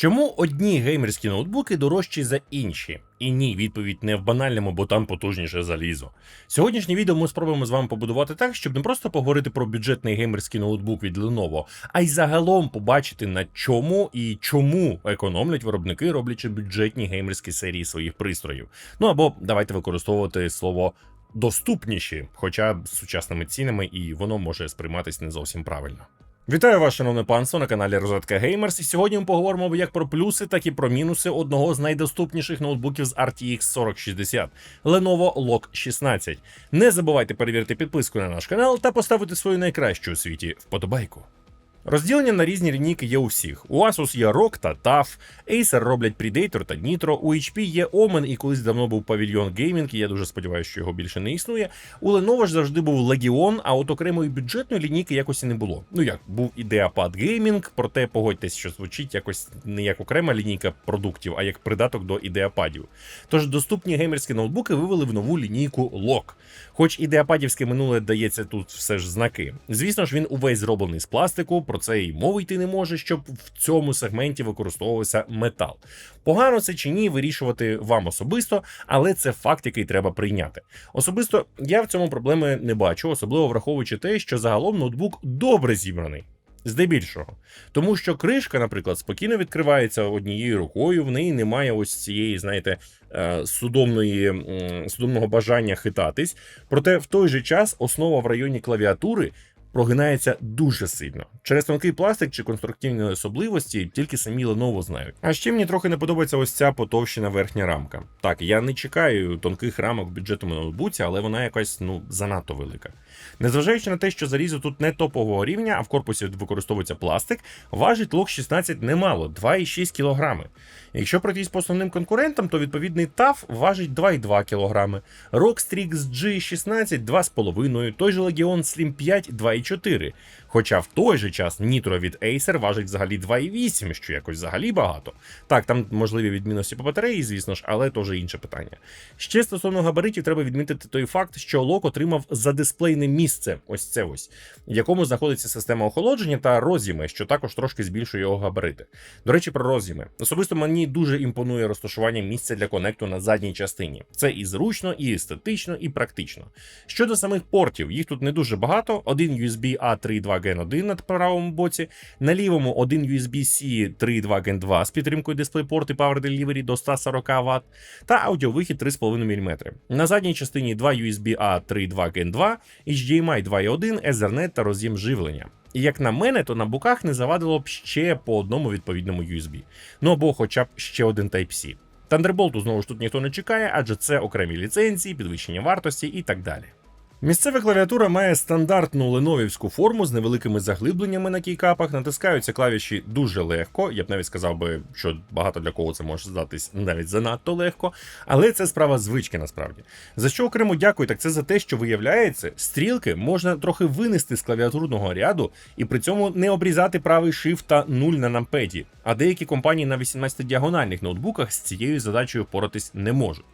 Чому одні геймерські ноутбуки дорожчі за інші? І ні, відповідь не в банальному, бо там потужніше залізо. Сьогоднішнє відео ми спробуємо з вами побудувати так, щоб не просто поговорити про бюджетний геймерський ноутбук від Lenovo, а й загалом побачити на чому і чому економлять виробники, роблячи бюджетні геймерські серії своїх пристроїв. Ну або давайте використовувати слово. Доступніші, хоча з сучасними цінами, і воно може сприйматись не зовсім правильно. Вітаю вас, шановне панство, на каналі Розетка Геймерс. І сьогодні ми поговоримо як про плюси, так і про мінуси одного з найдоступніших ноутбуків з RTX 4060 Lenovo Log 16. Не забувайте перевірити підписку на наш канал та поставити свою найкращу у світі вподобайку. Розділення на різні лінійки є у всіх. У Asus є ROG та TUF, Acer роблять Predator та Nitro, у HP є Omen і колись давно був Pavilion Gaming, і я дуже сподіваюся, що його більше не існує. У Lenovo ж завжди був Legion, а от окремої бюджетної лінійки якось і не було. Ну як, був IdeaPad Gaming, проте погодьтесь, що звучить якось не як окрема лінійка продуктів, а як придаток до ідеападів. Тож доступні геймерські ноутбуки вивели в нову лінійку LOG. Хоч ідеападівське минуле дається тут все ж знаки. Звісно ж, він увесь зроблений з пластику, про це і мови йти не може, щоб в цьому сегменті використовувався метал. Погано це чи ні, вирішувати вам особисто, але це факт, який треба прийняти. Особисто я в цьому проблеми не бачу, особливо враховуючи те, що загалом ноутбук добре зібраний. Здебільшого, тому що кришка, наприклад, спокійно відкривається однією рукою, в неї немає ось цієї, знаєте, е, судомної судомного бажання хитатись. Проте в той же час основа в районі клавіатури прогинається дуже сильно. Через тонкий пластик чи конструктивні особливості тільки самі Lenovo знають. А ще мені трохи не подобається ось ця потовщена верхня рамка. Так, я не чекаю тонких рамок в бюджетному ноутбуці, але вона якась ну занадто велика. Незважаючи на те, що залізо тут не топового рівня, а в корпусі використовується пластик, важить лог 16 немало 2,6 кг. Якщо пройтись по основним конкурентам, то відповідний TAF важить 2,2 кг, ROG Strix G16 2,5, той же Legion Slim 5 2,4. Хоча в той же час Nitro від Acer важить взагалі 2,8, що якось взагалі багато. Так, там можливі відмінності по батареї, звісно ж, але вже інше питання. Ще стосовно габаритів, треба відмітити той факт, що лок отримав задисплейне місце, ось це ось, в якому знаходиться система охолодження та розіми, що також трошки збільшує його габарити. До речі, про розіми. Особисто мені дуже імпонує розташування місця для конекту на задній частині. Це і зручно, і естетично, і практично. Щодо самих портів, їх тут не дуже багато. Один USB A 3.2 Gen 1 на правому боці, на лівому один USB-C 3.2 Gen 2 з підтримкою DisplayPort і Power Delivery до 140 Вт, та аудіовихід 3,5 мм. На задній частині два USB A 3.2 Gen 2, HDMI 2.1, Ethernet та роз'єм живлення. І як на мене, то на буках не завадило б ще по одному відповідному USB. Ну або хоча б ще один Type-C. Thunderbolt знову ж тут ніхто не чекає, адже це окремі ліцензії, підвищення вартості і так далі. Місцева клавіатура має стандартну леновівську форму з невеликими заглибленнями на кейкапах. Натискаються клавіші дуже легко. Я б навіть сказав би, що багато для кого це може здатись навіть занадто легко, але це справа звички насправді. За що окремо дякую, так це за те, що виявляється, стрілки можна трохи винести з клавіатурного ряду і при цьому не обрізати правий shift та 0 на нампеді. А деякі компанії на 18 діагональних ноутбуках з цією задачею впоратись не можуть.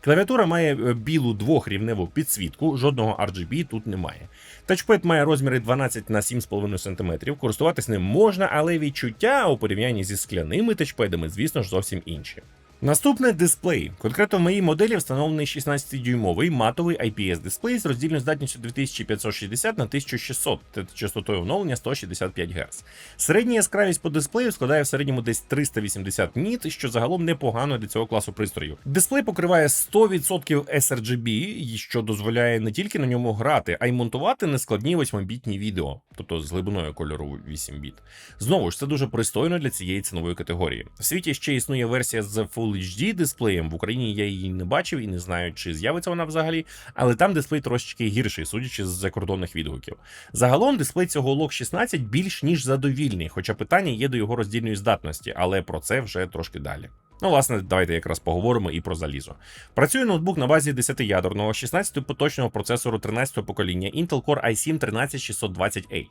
Клавіатура має е, білу двохрівневу підсвітку, жодного RGB тут немає. Тачпед має розміри 12 на 7,5 см. Користуватись ним можна, але відчуття у порівнянні зі скляними тачпедами, звісно ж, зовсім інші. Наступне дисплей. Конкретно в моїй моделі встановлений 16-дюймовий матовий IPS дисплей з роздільною здатністю 2560 на 1600 та частотою оновлення 165 Гц. Середня яскравість по дисплею складає в середньому десь 380 ніт, що загалом непогано для цього класу пристроїв. Дисплей покриває 100% sRGB, що дозволяє не тільки на ньому грати, а й монтувати нескладні 8-бітні відео, тобто з глибиною кольору 8 біт. Знову ж це дуже пристойно для цієї цінової категорії. В світі ще існує версія з Full HD дисплеєм. В Україні я її не бачив і не знаю, чи з'явиться вона взагалі, але там дисплей трошечки гірший, судячи з закордонних відгуків. Загалом дисплей цього Log 16 більш ніж задовільний, хоча питання є до його роздільної здатності, але про це вже трошки далі. Ну, власне, давайте якраз поговоримо і про залізо. Працює ноутбук на базі 10-ядерного 16-поточного процесору 13-го покоління Intel Core i7 13620H.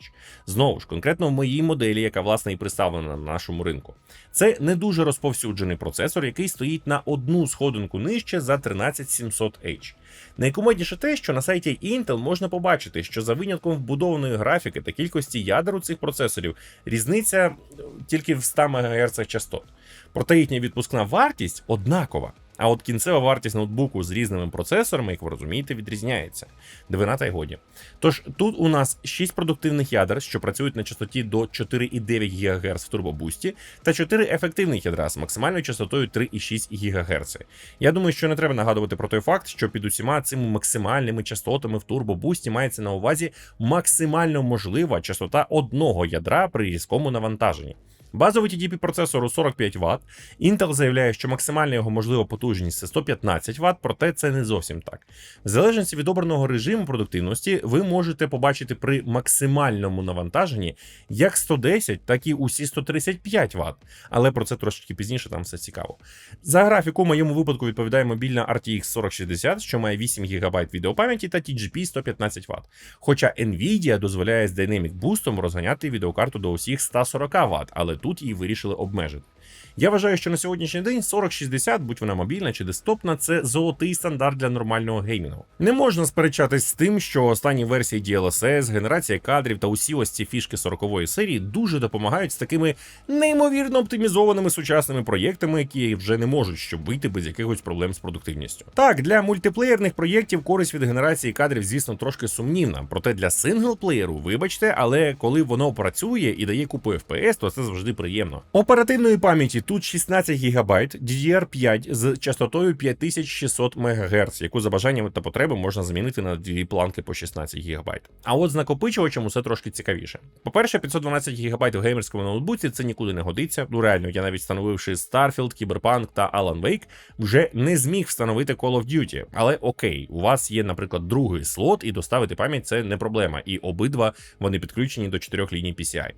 Знову ж, конкретно в моїй моделі, яка власне і представлена на нашому ринку. Це не дуже розповсюджений процесор, який стоїть на одну сходинку нижче за 13700H. Найкомедніше те, що на сайті Intel можна побачити, що за винятком вбудованої графіки та кількості ядер у цих процесорів різниця тільки в 100 МГц частот. Проте їхня відпускна вартість однакова. А от кінцева вартість ноутбуку з різними процесорами, як ви розумієте, відрізняється. Дивина та й годі. Тож тут у нас 6 продуктивних ядер, що працюють на частоті до 4,9 ГГц в турбобусті, та 4 ефективних ядра з максимальною частотою 3,6 ГГц. Я думаю, що не треба нагадувати про той факт, що під усіма цими максимальними частотами в турбобусті мається на увазі максимально можлива частота одного ядра при різкому навантаженні. Базовий TDP процесору 45 Вт. Intel заявляє, що максимальна його можлива потужність це 115 Вт, проте це не зовсім так. В залежності від обраного режиму продуктивності, ви можете побачити при максимальному навантаженні як 110, так і усі 135 Вт. Але про це трошки пізніше там все цікаво. За графіку в моєму випадку відповідає мобільна RTX 4060, що має 8 ГБ відеопам'яті та TGP 115 Вт. Хоча Nvidia дозволяє з Dynamic Boost розганяти відеокарту до усіх 140 Вт, але тут її вирішили обмежити. Я вважаю, що на сьогоднішній день 4060, будь вона мобільна чи десктопна, це золотий стандарт для нормального геймінгу. Не можна сперечатись з тим, що останні версії DLSS, генерація кадрів та усі ось ці фішки 40-ї серії дуже допомагають з такими неймовірно оптимізованими сучасними проєктами, які вже не можуть щоб вийти без якихось проблем з продуктивністю. Так, для мультиплеєрних проєктів користь від генерації кадрів, звісно, трошки сумнівна. Проте для синглплеєру, вибачте, але коли воно працює і дає купу FPS, то це завжди приємно. Оперативної пам'яті тут 16 ГБ, DDR5 з частотою 5600 МГц, яку за бажаннями та потреби можна замінити на дві планки по 16 ГБ. А от з накопичувачем усе трошки цікавіше. По-перше, 512 ГБ в геймерському ноутбуці це нікуди не годиться. Ну реально, я навіть встановивши Starfield, Cyberpunk та Alan Wake, вже не зміг встановити Call of Duty. Але окей, у вас є, наприклад, другий слот, і доставити пам'ять це не проблема. І обидва вони підключені до чотирьох ліній PCI.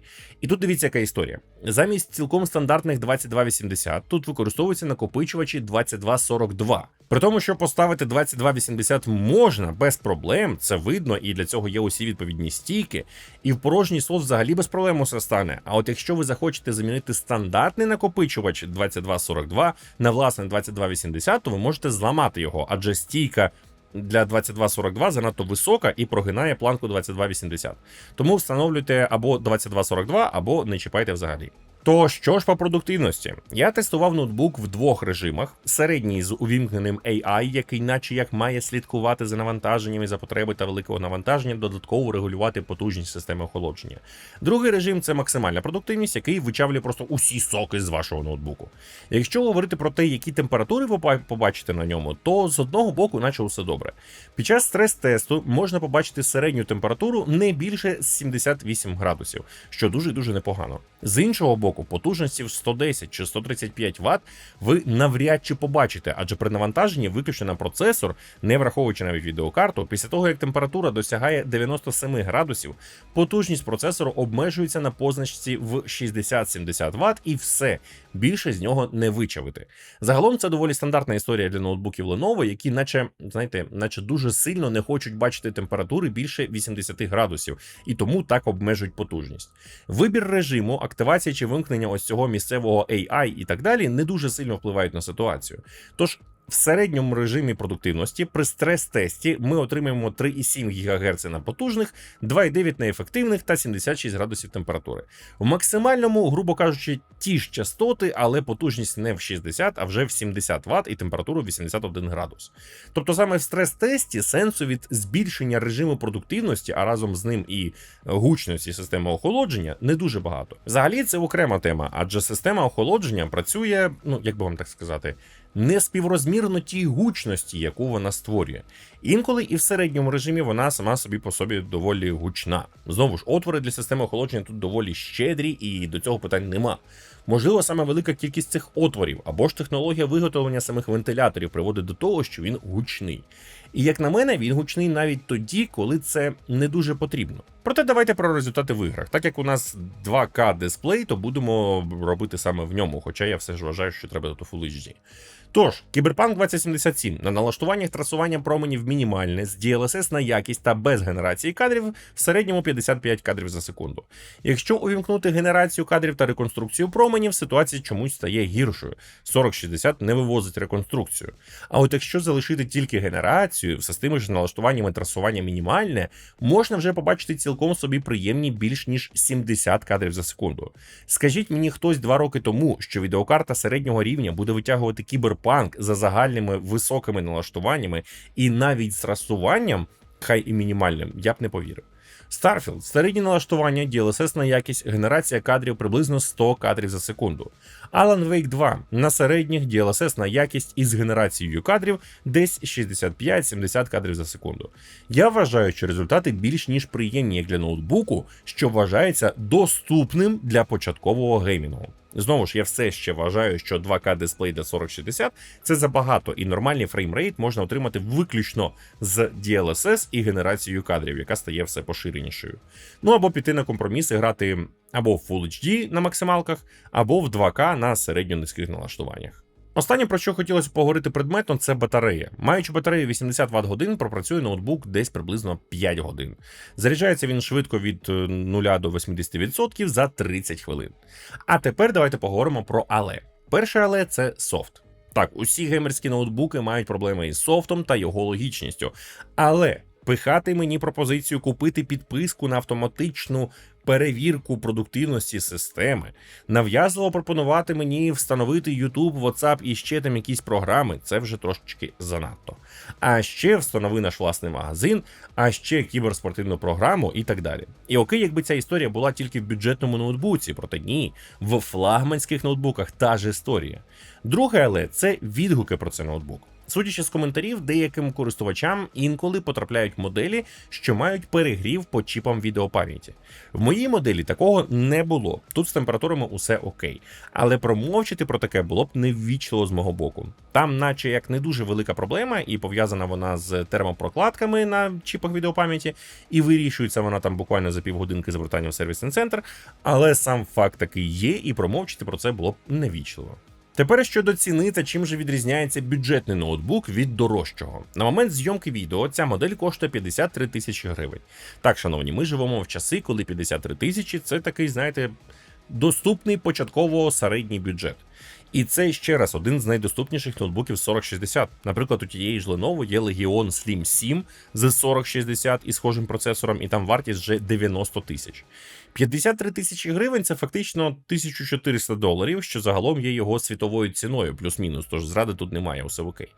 І тут дивіться, яка історія. Замість цілком стандартних 2280 тут використовуються накопичувачі 2242. При тому, що поставити 2280 можна без проблем, це видно, і для цього є усі відповідні стійки. І в порожній слот взагалі без проблем усе стане. А от якщо ви захочете замінити стандартний накопичувач 2242 на власне 2280, то ви можете зламати його, адже стійка. Для 2242 занадто висока і прогинає планку 2280. Тому встановлюйте або 2242, або не чіпайте взагалі. То що ж по продуктивності? Я тестував ноутбук в двох режимах: середній з увімкненим AI, який, наче як має слідкувати за навантаженнями за потреби та великого навантаження, додатково регулювати потужність системи охолодження. Другий режим це максимальна продуктивність, який вичавлює просто усі соки з вашого ноутбуку. Якщо говорити про те, які температури ви побачите на ньому, то з одного боку, наче усе добре. Під час стрес-тесту можна побачити середню температуру не більше 78 градусів, що дуже дуже непогано. З іншого боку, потужності в 110 чи 135 Вт ви навряд чи побачите, адже при навантаженні виключно на процесор, не враховуючи навіть відеокарту, після того як температура досягає 97 градусів, потужність процесору обмежується на позначці в 60-70 Вт і все більше з нього не вичавити. Загалом це доволі стандартна історія для ноутбуків Lenovo, які, наче, знаєте, наче дуже сильно не хочуть бачити температури більше 80 градусів, і тому так обмежують потужність. Вибір режиму, активація чи вимкнення ось цього місцевого AI і так далі не дуже сильно впливають на ситуацію. Тож в середньому режимі продуктивності при стрес-тесті ми отримаємо 3,7 ГГц на потужних, 2,9 на ефективних та 76 градусів температури. В максимальному, грубо кажучи, ті ж частоти, але потужність не в 60, а вже в 70 Вт і температуру 81 градус. Тобто саме в стрес-тесті сенсу від збільшення режиму продуктивності, а разом з ним і гучності системи охолодження, не дуже багато. Взагалі це окрема тема, адже система охолодження працює, ну як би вам так сказати не співрозмірно тій гучності, яку вона створює. Інколи і в середньому режимі вона сама собі по собі доволі гучна. Знову ж, отвори для системи охолодження тут доволі щедрі, і до цього питань нема. Можливо, саме велика кількість цих отворів або ж технологія виготовлення самих вентиляторів приводить до того, що він гучний. І як на мене, він гучний навіть тоді, коли це не дуже потрібно. Проте давайте про результати в іграх. Так як у нас 2К дисплей, то будемо робити саме в ньому, хоча я все ж вважаю, що треба до Full HD. Тож, Кіберпанк 2077 на налаштуваннях трасування променів мінімальне з DLSS на якість та без генерації кадрів в середньому 55 кадрів за секунду. Якщо увімкнути генерацію кадрів та реконструкцію променів, ситуація чомусь стає гіршою. 4060 не вивозить реконструкцію. А от якщо залишити тільки генерацію, все з тими ж налаштуваннями трасування мінімальне, можна вже побачити цілком собі приємні більш ніж 70 кадрів за секунду. Скажіть мені хтось два роки тому, що відеокарта середнього рівня буде витягувати кіберпанк за загальними високими налаштуваннями і навіть з трасуванням, хай і мінімальним, я б не повірив. Starfield – середні налаштування, DLSS на якість, генерація кадрів приблизно 100 кадрів за секунду. Alan Wake 2 на середніх DLSS на якість із генерацією кадрів десь 65-70 кадрів за секунду. Я вважаю, що результати більш ніж приємні як для ноутбуку, що вважається доступним для початкового геймінгу. Знову ж я все ще вважаю, що 2К дисплей до 4060 це забагато, і нормальний фреймрейт можна отримати виключно з DLSS і генерацією кадрів, яка стає все поширенішою. Ну або піти на компроміс і грати або в Full HD на максималках, або в 2К на середньо низьких налаштуваннях. Останнє, про що хотілося поговорити предметно, це батарея. Маючи батарею 80 Вт годин, пропрацює ноутбук десь приблизно 5 годин. Заряджається він швидко від 0 до 80% за 30 хвилин. А тепер давайте поговоримо про але. Перше але це софт. Так, усі геймерські ноутбуки мають проблеми із софтом та його логічністю. Але пихати мені пропозицію купити підписку на автоматичну перевірку продуктивності системи, нав'язливо пропонувати мені встановити YouTube, WhatsApp і ще там якісь програми, це вже трошечки занадто. А ще встанови наш власний магазин, а ще кіберспортивну програму і так далі. І окей, якби ця історія була тільки в бюджетному ноутбуці, проте ні, в флагманських ноутбуках та ж історія. Друге, але це відгуки про цей ноутбук. Судячи з коментарів, деяким користувачам інколи потрапляють моделі, що мають перегрів по чіпам відеопам'яті. В моїй моделі такого не було. Тут з температурами усе окей. Але промовчити про таке було б неввічливо з мого боку. Там, наче як не дуже велика проблема, і пов'язана вона з термопрокладками на чіпах відеопам'яті, і вирішується вона там буквально за півгодинки звертання в сервісний центр. Але сам факт такий є, і промовчити про це було б невічливо. Тепер щодо ціни та чим же відрізняється бюджетний ноутбук від дорожчого. На момент зйомки відео ця модель коштує 53 тисячі гривень. Так, шановні, ми живемо в часи, коли 53 тисячі це такий, знаєте, доступний початково середній бюджет. І це ще раз один з найдоступніших ноутбуків 4060. Наприклад, у тієї ж Lenovo є Legion Slim 7 з 4060 і схожим процесором, і там вартість вже 90 тисяч. 53 тисячі гривень це фактично 1400 доларів, що загалом є його світовою ціною, плюс-мінус, тож зради тут немає, усе окей.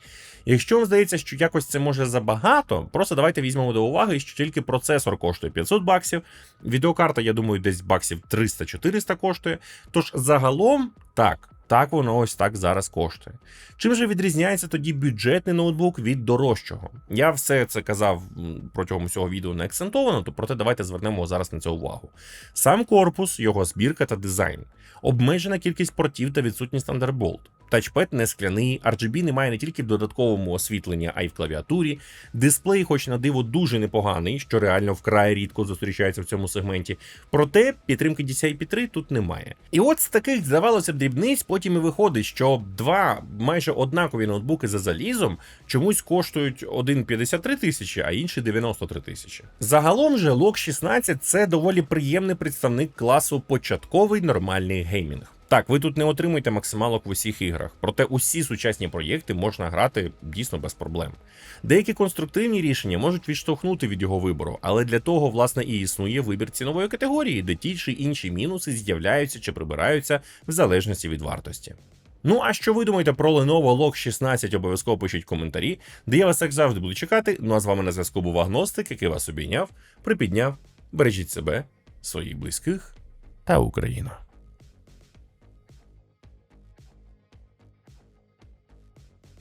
Якщо вам здається, що якось це може забагато, просто давайте візьмемо до уваги, що тільки процесор коштує 500 баксів, відеокарта, я думаю, десь баксів 300-400 коштує. Тож загалом так. Так воно ось так зараз коштує. Чим же відрізняється тоді бюджетний ноутбук від дорожчого? Я все це казав протягом усього відео не акцентовано, то проте давайте звернемо зараз на це увагу. Сам корпус, його збірка та дизайн, обмежена кількість портів та відсутність Thunderbolt. Тачпед не скляний, RGB немає не тільки в додатковому освітленні, а й в клавіатурі. Дисплей, хоч на диво, дуже непоганий, що реально вкрай рідко зустрічається в цьому сегменті. Проте підтримки DCI-P3 тут немає. І от з таких, здавалося б, дрібниць потім і виходить, що два майже однакові ноутбуки за залізом чомусь коштують один 53 тисячі, а інший 93 тисячі. Загалом же Log 16 це доволі приємний представник класу початковий нормальний геймінг. Так, ви тут не отримуєте максималок в усіх іграх, проте усі сучасні проєкти можна грати дійсно без проблем. Деякі конструктивні рішення можуть відштовхнути від його вибору, але для того, власне, і існує вибір цінової категорії, де ті чи інші мінуси з'являються чи прибираються в залежності від вартості. Ну а що ви думаєте про Lenovo Log 16, обов'язково пишіть коментарі, де я вас як завжди буду чекати. Ну а з вами на зв'язку був Агностик, який вас обійняв, припідняв. Бережіть себе, своїх близьких та Україну.